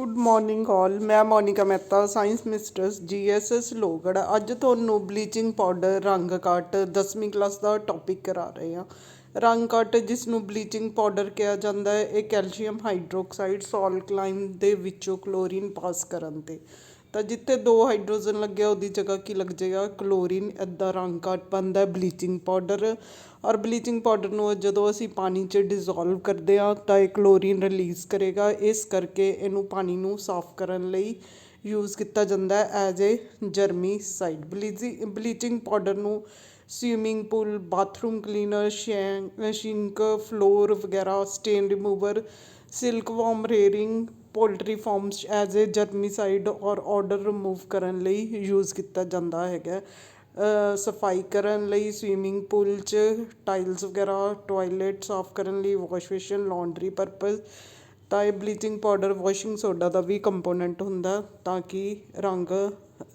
Good morning all ਮੈਂ Monika Mehta science mistress GSS ਲੋਗੜ। ਅੱਜ ਤੁਹਾਨੂੰ ਬਲੀਚਿੰਗ ਪਾਊਡਰ ਰੰਗ ਕੱਟ 10ਵੀਂ ਕਲਾਸ ਦਾ ਟੌਪਿਕ ਕਰਾ ਰਹੇ ਹਾਂ। ਰੰਗ ਕੱਟ ਜਿਸ ਨੂੰ ਬਲੀਚਿੰਗ ਪਾਊਡਰ ਕਿਹਾ ਜਾਂਦਾ ਹੈ, ਇਹ ਕੈਲਸ਼ੀਅਮ ਹਾਈਡਰੋਕਸਾਈਡ ਸੋਲਕਲਾਈਨ ਦੇ ਵਿੱਚੋਂ ਕਲੋਰੀਨ ਪਾਸ ਕਰਨ ਤੇ। ਤਾਂ ਜਿੱਥੇ ਦੋ ਹਾਈਡਰੋਜਨ ਲੱਗਿਆ, ਉਹਦੀ ਜਗ੍ਹਾ ਕੀ ਲੱਗ ਜਾਏਗਾ? ਕਲੋਰੀਨ ਇੱਦਾਂ ਰੰਗ ਘੱਟ ਬਣਦਾ, ਬਲੀਚਿੰਗ ਪਾਊਡਰ। ਔਰ ਬਲੀਚਿੰਗ ਪਾਊਡਰ ਨੂੰ ਜਦੋਂ ਅਸੀਂ ਪਾਣੀ 'ਚ ਡਿਜ਼ੋਲਵ ਕਰਦੇ ਹਾਂ, ਤਾਂ ਇਹ ਕਲੋਰੀਨ ਰਿਲੀਜ਼ ਕਰੇਗਾ। ਇਸ ਕਰਕੇ ਇਹਨੂੰ ਪਾਣੀ ਨੂੰ ਸਾਫ਼ ਕਰਨ ਲਈ ਯੂਜ਼ ਕੀਤਾ ਜਾਂਦਾ as a germicide bleaching bleaching powder ਨੂੰ ਸਵੀਮਿੰਗ ਪੂਲ ਬਾਥਰੂਮ ਕਲੀਨਰ ਸ਼ੈਂ ਸ਼ਿੰਕ ਫਲੋਰ ਵਗੈਰਾ stain remover silk worm rearing poultry farms as a germicide or odour remove ਕਰਨ ਲਈ ਯੂਜ਼ ਕੀਤਾ ਜਾਂਦਾ ਹੈਗਾ। ਸਫ਼ਾਈ ਕਰਨ ਲਈ ਸਵੀਮਿੰਗ ਪੂਲ 'ਚ ਟਾਈਲਸ ਵਗੈਰਾ ਟੋਇਲਟ ਸਾਫ਼ ਕਰਨ ਲਈ ਵਾਸ਼ ਬੇਸਿਨ ਲਾਂਡਰੀ ਪਰਪਸ ਤਾਂ ਇਹ ਬਲੀਚਿੰਗ ਪਾਊਡਰ ਵਾਸ਼ਿੰਗ ਸੋਡਾ ਦਾ ਵੀ ਕੰਪੋਨੈਂਟ ਹੁੰਦਾ ਤਾਂ ਕਿ ਰੰਗ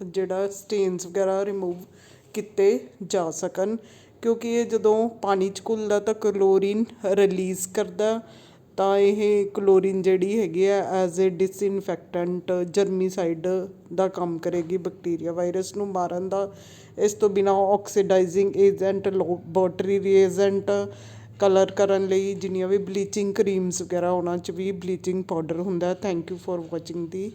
ਜਿਹੜਾ ਸਟੇਨਸ ਵਗੈਰਾ ਰਿਮੂਵ ਕੀਤੇ ਜਾ ਸਕਣ। ਕਿਉਂਕਿ ਇਹ ਜਦੋਂ ਪਾਣੀ 'ਚ ਘੁਲਦਾ ਤਾਂ ਕਲੋਰੀਨ ਰਿਲੀਜ਼ ਕਰਦਾ। ਤਾਂ ਇਹ ਕਲੋਰੀਨ ਜਿਹੜੀ ਹੈਗੀ ਹੈ ਐਜ਼ ਏ ਡਿਸਇਨਫੈਕਟੈਂਟ ਜਰਮੀਸਾਈਡ ਦਾ ਕੰਮ ਕਰੇਗੀ ਬੈਕਟੀਰੀਆ ਵਾਇਰਸ ਨੂੰ ਮਾਰਨ ਦਾ। ਇਸ ਤੋਂ ਬਿਨਾਂ oxidising agent laboratory reagent colour ਕਰਨ ਲਈ ਜਿੰਨੀਆਂ ਵੀ ਬਲੀਚਿੰਗ ਕਰੀਮਸ ਵਗੈਰਾ, ਉਹਨਾਂ 'ਚ ਵੀ ਬਲੀਚਿੰਗ ਪਾਊਡਰ ਹੁੰਦਾ। Thank you for watching the